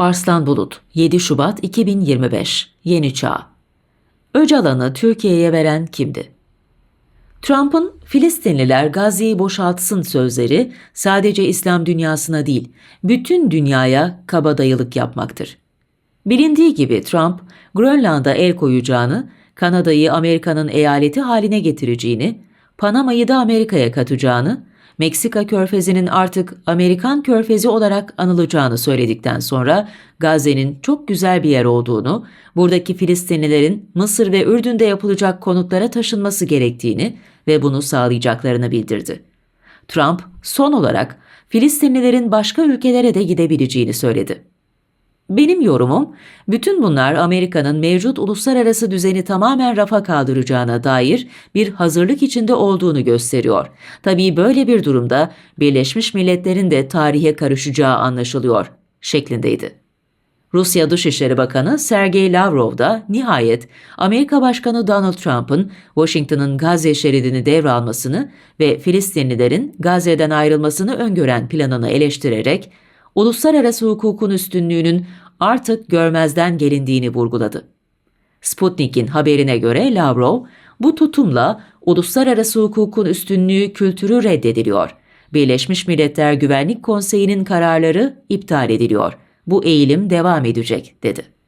Arslan Bulut 7 Şubat 2025 Yeni Çağ Öcalan'ı Türkiye'ye veren kimdi? Trump'ın Filistinliler Gazze'yi boşaltsın sözleri sadece İslam dünyasına değil, bütün dünyaya kabadayılık yapmaktır. Bilindiği gibi Trump, Grönland'a el koyacağını, Kanada'yı Amerika'nın eyaleti haline getireceğini, Panama'yı da Amerika'ya katacağını, Meksika körfezinin artık Amerikan körfezi olarak anılacağını söyledikten sonra Gazze'nin çok güzel bir yer olduğunu, buradaki Filistinlilerin Mısır ve Ürdün'de yapılacak konutlara taşınması gerektiğini ve bunu sağlayacaklarını bildirdi. Trump son olarak Filistinlilerin başka ülkelere de gidebileceğini söyledi. Benim yorumum, bütün bunlar Amerika'nın mevcut uluslararası düzeni tamamen rafa kaldıracağına dair bir hazırlık içinde olduğunu gösteriyor. Tabii böyle bir durumda Birleşmiş Milletler'in de tarihe karışacağı anlaşılıyor şeklindeydi. Rusya Dışişleri Bakanı Sergey Lavrov da nihayet Amerika Başkanı Donald Trump'ın Washington'ın Gazze şeridini devralmasını ve Filistinlilerin Gazze'den ayrılmasını öngören planını eleştirerek uluslararası hukukun üstünlüğünün artık görmezden gelindiğini vurguladı. Sputnik'in haberine göre Lavrov, bu tutumla uluslararası hukukun üstünlüğü kültürü reddediliyor. Birleşmiş Milletler Güvenlik Konseyi'nin kararları iptal ediliyor. Bu eğilim devam edecek, dedi.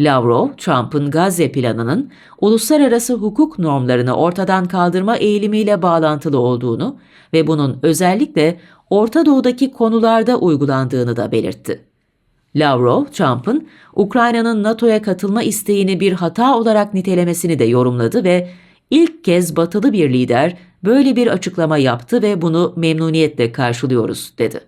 Lavrov, Trump'ın Gazze planının uluslararası hukuk normlarını ortadan kaldırma eğilimiyle bağlantılı olduğunu ve bunun özellikle Orta Doğu'daki konularda uygulandığını da belirtti. Lavrov, Trump'ın Ukrayna'nın NATO'ya katılma isteğini bir hata olarak nitelemesini de yorumladı ve ilk kez batılı bir lider böyle bir açıklama yaptı ve bunu memnuniyetle karşılıyoruz dedi.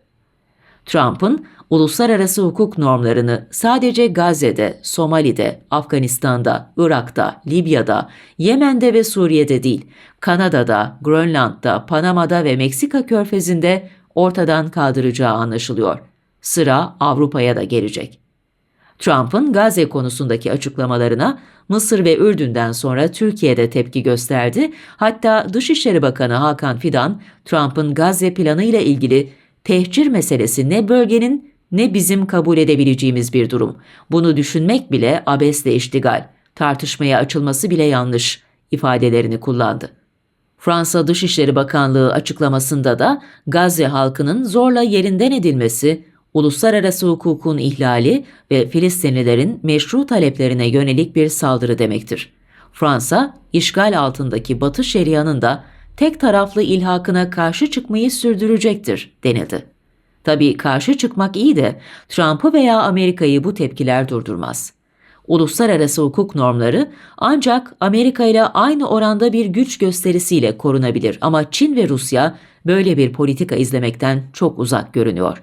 Trump'ın uluslararası hukuk normlarını sadece Gazze'de, Somali'de, Afganistan'da, Irak'ta, Libya'da, Yemen'de ve Suriye'de değil, Kanada'da, Grönland'da, Panama'da ve Meksika körfezinde ortadan kaldıracağı anlaşılıyor. Sıra Avrupa'ya da gelecek. Trump'ın Gazze konusundaki açıklamalarına Mısır ve Ürdün'den sonra Türkiye'de tepki gösterdi. Hatta Dışişleri Bakanı Hakan Fidan, Trump'ın Gazze planı ile ilgili tehcir meselesi ne bölgenin ne bizim kabul edebileceğimiz bir durum. Bunu düşünmek bile abesle iştigal, tartışmaya açılması bile yanlış ifadelerini kullandı. Fransa Dışişleri Bakanlığı açıklamasında da Gazze halkının zorla yerinden edilmesi, uluslararası hukukun ihlali ve Filistinlilerin meşru taleplerine yönelik bir saldırı demektir. Fransa, işgal altındaki Batı Şeria'nın da tek taraflı ilhakına karşı çıkmayı sürdürecektir denildi. Tabii karşı çıkmak iyi de Trump'ı veya Amerika'yı bu tepkiler durdurmaz. Uluslararası hukuk normları ancak Amerika ile aynı oranda bir güç gösterisiyle korunabilir ama Çin ve Rusya böyle bir politika izlemekten çok uzak görünüyor.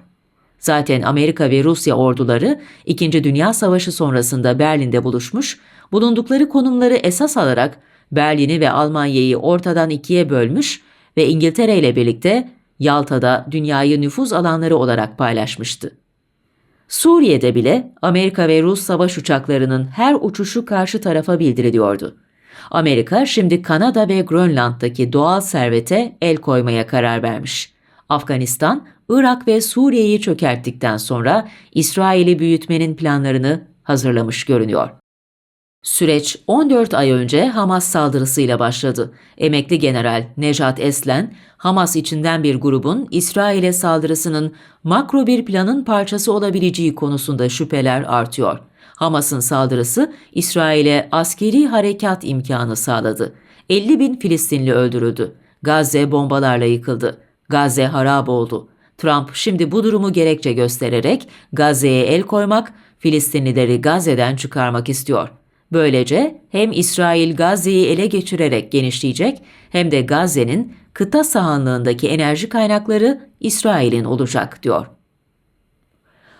Zaten Amerika ve Rusya orduları 2. Dünya Savaşı sonrasında Berlin'de buluşmuş, bulundukları konumları esas alarak Berlin'i ve Almanya'yı ortadan ikiye bölmüş ve İngiltere ile birlikte Yalta'da dünyayı nüfuz alanları olarak paylaşmıştı. Suriye'de bile Amerika ve Rus savaş uçaklarının her uçuşu karşı tarafa bildiriliyordu. Amerika şimdi Kanada ve Grönland'daki doğal servete el koymaya karar vermiş. Afganistan, Irak ve Suriye'yi çökerttikten sonra İsrail'i büyütmenin planlarını hazırlamış görünüyor. Süreç 14 ay önce Hamas saldırısıyla başladı. Emekli General Nejat Eslen, Hamas içinden bir grubun İsrail'e saldırısının makro bir planın parçası olabileceği konusunda şüpheler artıyor. Hamas'ın saldırısı İsrail'e askeri harekat imkanı sağladı. 50 bin Filistinli öldürüldü. Gazze bombalarla yıkıldı. Gazze harap oldu. Trump şimdi bu durumu gerekçe göstererek Gazze'ye el koymak, Filistinlileri Gazze'den çıkarmak istiyor. Böylece hem İsrail Gazze'yi ele geçirerek genişleyecek hem de Gazze'nin kıta sahanlığındaki enerji kaynakları İsrail'in olacak diyor.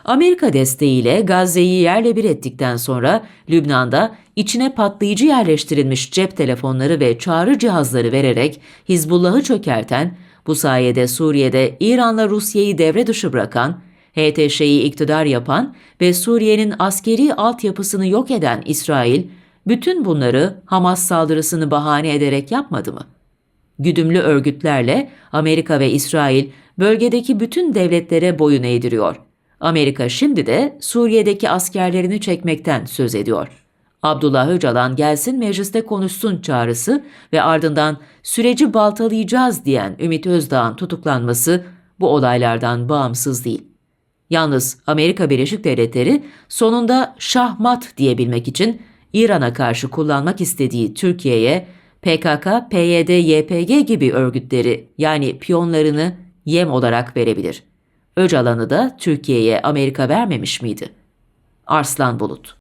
Amerika desteğiyle Gazze'yi yerle bir ettikten sonra Lübnan'da içine patlayıcı yerleştirilmiş cep telefonları ve çağrı cihazları vererek Hizbullah'ı çökerten, bu sayede Suriye'de İran'la Rusya'yı devre dışı bırakan, HTŞ'yi iktidar yapan ve Suriye'nin askeri altyapısını yok eden İsrail, bütün bunları Hamas saldırısını bahane ederek yapmadı mı? Güdümlü örgütlerle Amerika ve İsrail bölgedeki bütün devletlere boyun eğdiriyor. Amerika şimdi de Suriye'deki askerlerini çekmekten söz ediyor. Abdullah Öcalan gelsin mecliste konuşsun çağrısı ve ardından süreci baltalayacağız diyen Ümit Özdağ'ın tutuklanması bu olaylardan bağımsız değil. Yalnız Amerika Birleşik Devletleri sonunda şahmat diyebilmek için İran'a karşı kullanmak istediği Türkiye'ye PKK, PYD, YPG gibi örgütleri yani piyonlarını yem olarak verebilir. Öcalan'ı da Türkiye'ye Amerika vermemiş miydi? Arslan Bulut